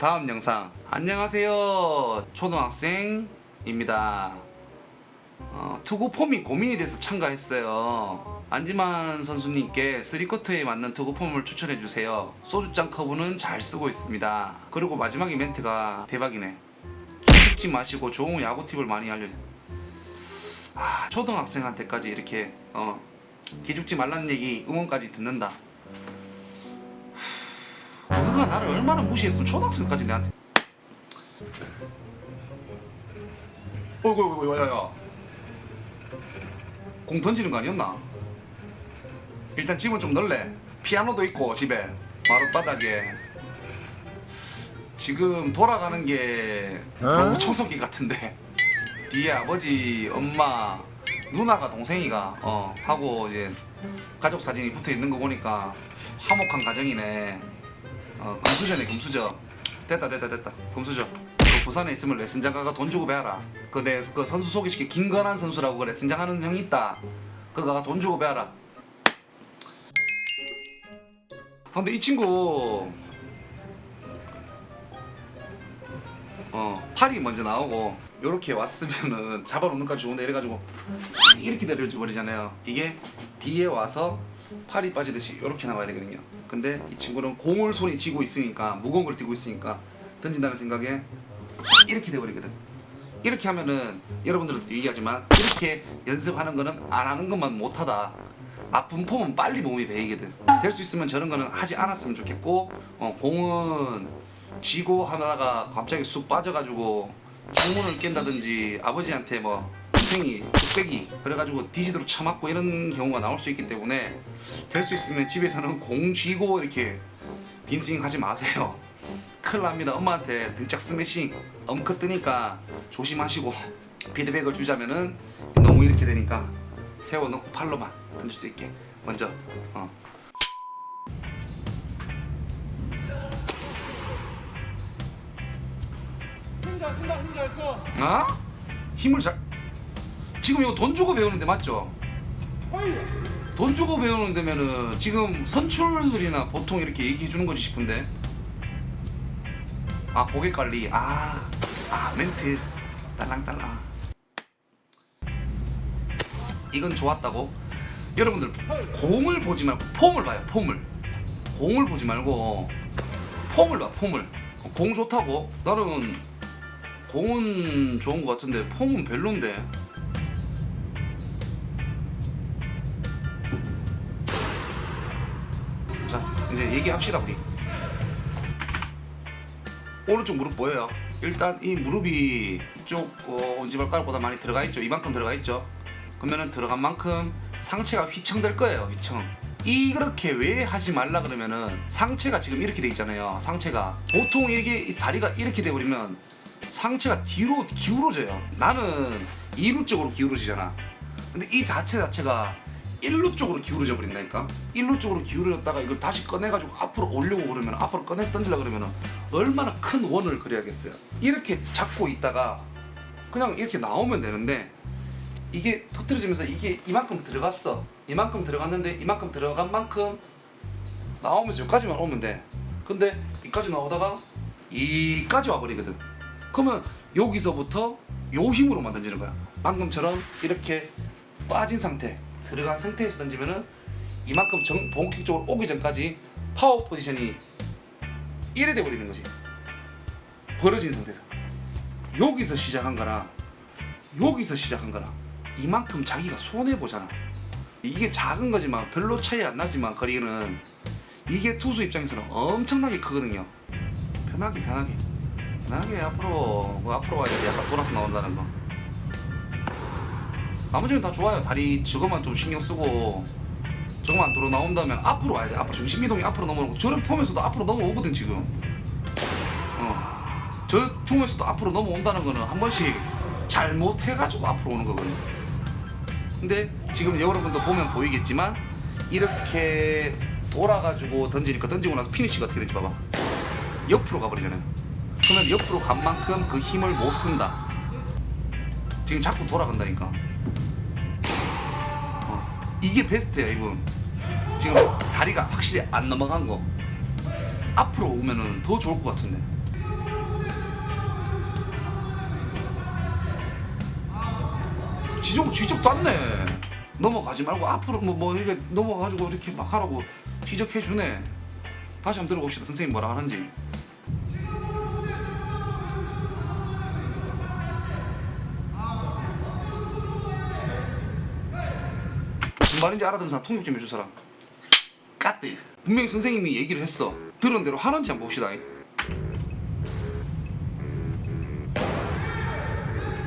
다음 영상. 안녕하세요 초등학생입니다. 어, 투구 폼이 고민이 돼서 참가했어요. 안지만 선수님께 3쿼터에 맞는 투구 폼을 추천해주세요. 소주잔 커브는 잘 쓰고 있습니다. 그리고 마지막 이벤트가 대박이네. 기죽지 마시고 좋은 야구 팁을 많이 알려. 아 초등학생한테까지 이렇게 어 기죽지 말라는 얘기 응원까지 듣는다 너가 나를 얼마나 무시했으면 초등학생까지 내한테. 어이구 어이구 야야야. 공 던지는 거 아니었나? 일단 집은 좀 넓래. 피아노도 있고 집에. 마룻바닥에. 지금 돌아가는 게 너무 청소기 같은데. 뒤에 아버지 엄마 누나가 동생이가 어 하고 이제 가족 사진이 붙어 있는 거 보니까 화목한 가정이네 어, 금수저네 금수저. 됐다 됐다 됐다. 금수저. 그 부산에 있으면 레슨장 가가 돈 주고 배워라. 그내그 선수 소개시켜. 김건환 선수라고 그 레슨장 하는 형이 있다. 그 가가 돈 주고 배워라. 아, 근데 이 친구 어 팔이 먼저 나오고 요렇게 왔으면은 잡아놓는 까지 좋은데 이래가지고 이렇게 내려버리잖아요. 이게 뒤에 와서 팔이 빠지듯이 이렇게 나와야 되거든요. 근데 이 친구는 공을 손이 쥐고 있으니까 무거운 걸 쥐고 있으니까 던진다는 생각에 이렇게 돼버리거든. 이렇게 하면은 여러분들도 얘기하지만 이렇게 연습하는 거는 안 하는 것만 못하다. 아픈 폼은 빨리 몸이 배이거든. 될 수 있으면 저런 거는 하지 않았으면 좋겠고 어, 공은 쥐고 하다가 갑자기 쑥 빠져가지고 창문을 깬다든지 아버지한테 뭐 팽이, 뚝배기 그래가지고 뒤지도록 쳐맞고 이런 경우가 나올 수 있기 때문에 될 수 있으면 집에서는 공 쥐고 이렇게 빈스윙 하지 마세요. 큰일 납니다. 엄마한테 등짝 스매싱 엄크 뜨니까 조심하시고 피드백을 주자면은 너무 이렇게 되니까 세워놓고 팔로만 던질 수 있게 먼저 어. 어? 힘을 잘 지금 이거 돈 주고 배우는데 맞죠? 돈 주고 배우는 데면은 지금 선출들이나 보통 이렇게 얘기해 주는 거지 싶은데. 아 고객 관리. 아, 아 멘트. 딸랑딸랑. 이건 좋았다고? 여러분들 공을 보지 말고 폼을 봐요 폼을. 공을 보지 말고 폼을 봐 폼을. 공 좋다고? 나는 공은 좋은 것 같은데 폼은 별론데 얘기합시다 우리. 오른쪽 무릎 보여요. 일단 이 무릎이 이쪽 어, 엄지발가락보다 많이 들어가 있죠. 이만큼 들어가 있죠. 그러면은 들어간 만큼 상체가 휘청될 거예요 휘청. 이렇게 왜 하지 말라 그러면은 상체가 지금 이렇게 돼 있잖아요. 상체가. 보통 이게 이 다리가 이렇게 돼 버리면 상체가 뒤로 기울어져요. 나는 이루 쪽으로 기울어지잖아. 근데 이 자체 자체가 일루 쪽으로 기울어져 버린다니까? 일루 쪽으로 기울어졌다가 이걸 다시 꺼내가지고 앞으로 올려고 그러면 앞으로 꺼내서 던지려 그러면 얼마나 큰 원을 그려야겠어요? 이렇게 잡고 있다가 그냥 이렇게 나오면 되는데 이게 터트려지면서 이게 이만큼 들어갔어. 이만큼 들어갔는데 이만큼 들어간 만큼 나오면서 여기까지만 오면 돼. 근데 이까지 나오다가 이까지 와버리거든. 그러면 여기서부터 요 힘으로만 던지는 거야. 방금처럼 이렇게 빠진 상태 들어간 상태에서 던지면은 이만큼 정, 본격적으로 오기 전까지 파워 포지션이 이래 돼 버리는 거지. 벌어진 상태에서. 여기서 시작한 거랑 여기서 시작한 거랑 이만큼 자기가 손해 보잖아. 이게 작은 거지만 별로 차이 안 나지만 거리는 이게 투수 입장에서는 엄청나게 크거든요. 편하게 편하게. 편하게 앞으로 뭐 앞으로 와야 돼. 약간 돌아서 나온다는 거 나머지는 다 좋아요. 다리 저것만 좀 신경 쓰고 저거만 들어 나온다면 앞으로 와야 돼. 앞으로 중심 이동이 앞으로 넘어오고 저런 폼에서도 앞으로 넘어오거든 지금. 어 저 폼에서도 앞으로 넘어온다는 거는 한 번씩 잘못해가지고 앞으로 오는 거거든요 근데 지금 여러분도 보면 보이겠지만 이렇게 돌아가지고 던지니까 던지고 나서 피니시가 어떻게 되지 봐봐. 옆으로 가버리잖아요 그러면 옆으로 간 만큼 그 힘을 못 쓴다. 지금 자꾸 돌아간다니까 어, 이게 베스트야 이분. 지금 다리가 확실히 안 넘어간 거. 앞으로 오면은 더 좋을 것 같은데. 지적 지적도 안네 넘어가지 말고 앞으로 뭐, 뭐 이렇게 넘어가가지고 이렇게 막 하라고 지적해 주네. 다시 한번 들어봅시다. 선생님 뭐라 하는지. 말인지 알아듣는 사람 통역 좀 해줄 사람. 까뜨. 분명히 선생님이 얘기를 했어. 들은 대로 하는지 한번 봅시다.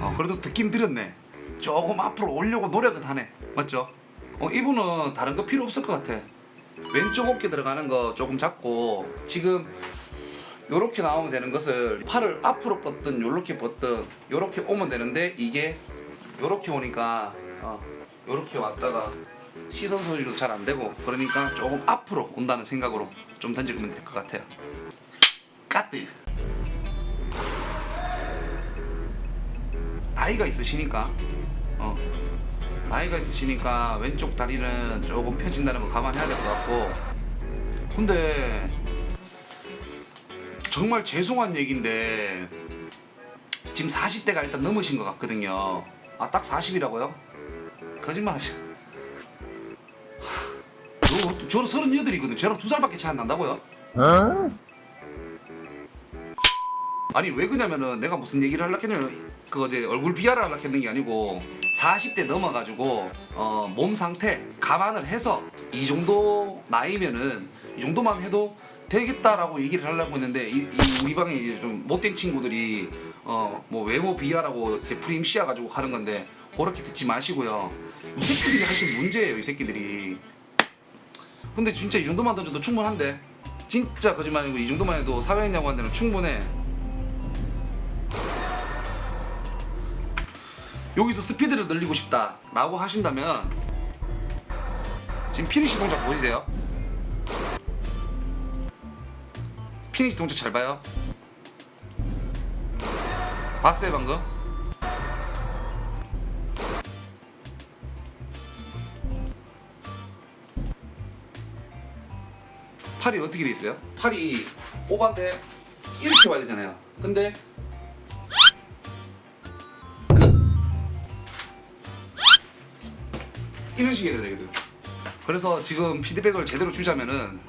어, 그래도 듣긴 들었네. 조금 앞으로 오려고 노력은 하네. 맞죠? 어, 이분은 다른 거 필요 없을 것 같아. 왼쪽 어깨 들어가는 거 조금 잡고 지금 요렇게 나오면 되는 것을 팔을 앞으로 뻗든 요렇게 뻗든 요렇게 오면 되는데 이게 요렇게 오니까 어, 요렇게 왔다가 시선 소리도 잘 안 되고 그러니까 조금 앞으로 온다는 생각으로 좀 던지면 될 것 같아요. 까뜨. 나이가 있으시니까 어 나이가 있으시니까 왼쪽 다리는 조금 펴진다는 거 감안해야 될 것 같고 근데 정말 죄송한 얘기인데 지금 40대가 일단 넘으신 것 같거든요 아 딱 40이라고요? 거짓말 하시 하, 저는 38이거든. 저랑 두 살밖에 차이 안 난다고요? 아니 왜 그러냐면은 내가 무슨 얘기를 하려고 했냐면 그 어제 얼굴 비하를 하려고 했는 게 아니고 40대 넘어가지고 어, 몸 상태 감안을 해서 이 정도 나이면은 이 정도만 해도 되겠다라고 얘기를 하려고 했는데 이, 이 우리 방에 이제 좀 못된 친구들이 어 뭐 외모 비하라고 이제 프레임 씌워가지고 하는 건데 그렇게 듣지 마시고요 이 새끼들이 하여튼 문제예요 이 새끼들이 근데 진짜 이 정도만 던져도 충분한데 진짜 거짓말 아니고 이 정도만 해도 사회인 야구한테는 충분해 여기서 스피드를 늘리고 싶다라고 하신다면 지금 피니시 동작 보이세요? 피니시 동작 잘 봐요. 봤어요 방금? 팔이 어떻게 돼 있어요? 팔이 오반데 이렇게 와야 되잖아요. 근데 끝. 이런 식이 돼야 되거든. 그래서 지금 피드백을 제대로 주자면은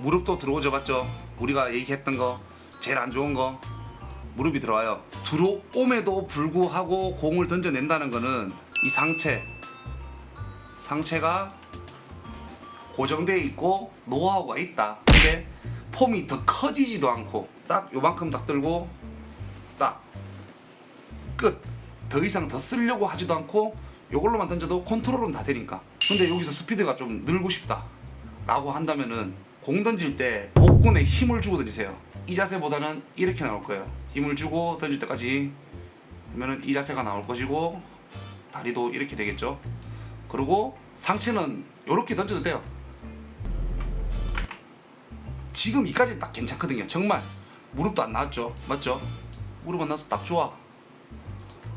무릎도 들어오죠, 맞죠? 우리가 얘기했던 거 제일 안 좋은 거 무릎이 들어와요. 들어옴에도 불구하고 공을 던져낸다는 거는 이 상체 상체가 고정돼 있고 노하우가 있다. 근데 폼이 더 커지지도 않고 딱 요만큼 딱 들고 딱 끝. 더 이상 더 쓰려고 하지도 않고 요걸로만 던져도 컨트롤은 다 되니까. 근데 여기서 스피드가 좀 늘고 싶다. 라고 한다면은 공 던질 때 복근에 힘을 주고 던지세요. 이 자세보다는 이렇게 나올 거예요. 힘을 주고 던질 때까지 그러면은 이 자세가 나올 것이고 다리도 이렇게 되겠죠. 그리고 상체는 이렇게 던져도 돼요. 지금 이까지 딱 괜찮거든요. 정말 무릎도 안 나왔죠, 맞죠? 무릎 안 나와서 딱 좋아.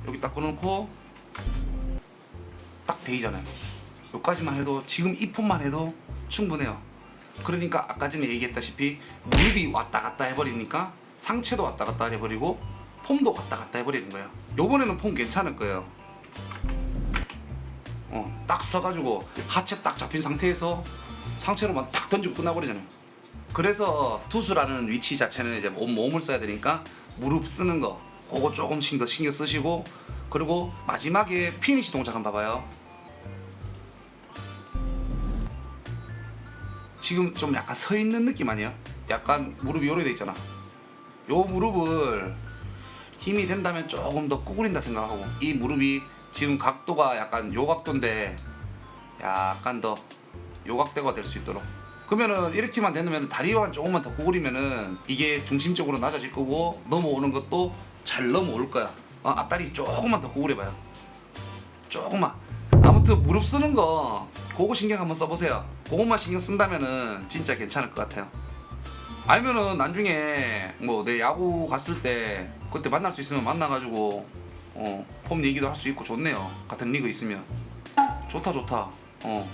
여기 딱 꺼놓고 딱 데이잖아요. 여기까지만 해도 지금 이 폼만 해도 충분해요. 그러니까 아까 전에 얘기했다시피 무릎이 왔다 갔다 해버리니까 상체도 왔다 갔다 해버리고 폼도 왔다 갔다 해버리는 거예요. 요번에는 폼 괜찮을 거예요. 어, 딱 써가지고 하체 딱 잡힌 상태에서 상체로만 딱 던지고 끝나버리잖아요. 그래서 투수라는 위치 자체는 이제 온 몸을 써야 되니까 무릎 쓰는 거 그거 조금씩 더 신경 쓰시고 그리고 마지막에 피니시 동작 한번 봐봐요. 지금 좀 약간 서 있는 느낌 아니야? 약간 무릎이 요래 돼 있잖아. 요 무릎을 힘이 된다면 조금 더 구부린다 생각하고 이 무릎이 지금 각도가 약간 요 각도인데 약간 더 요각대가 될 수 있도록. 그러면은 이렇게만 되면 다리만 조금만 더 구부리면은 이게 중심적으로 낮아질 거고 넘어오는 것도 잘 넘어올 거야. 어, 앞다리 조금만 더 구부려봐요. 조금만. 아무튼 무릎 쓰는 거 그거 신경 한번 써보세요. 그것만 신경 쓴다면은 진짜 괜찮을 것 같아요. 아니면은 나중에 뭐 내 야구 갔을 때 그때 만날 수 있으면 만나가지고 어, 폼 얘기도 할 수 있고 좋네요. 같은 리그 있으면. 좋다 좋다. 어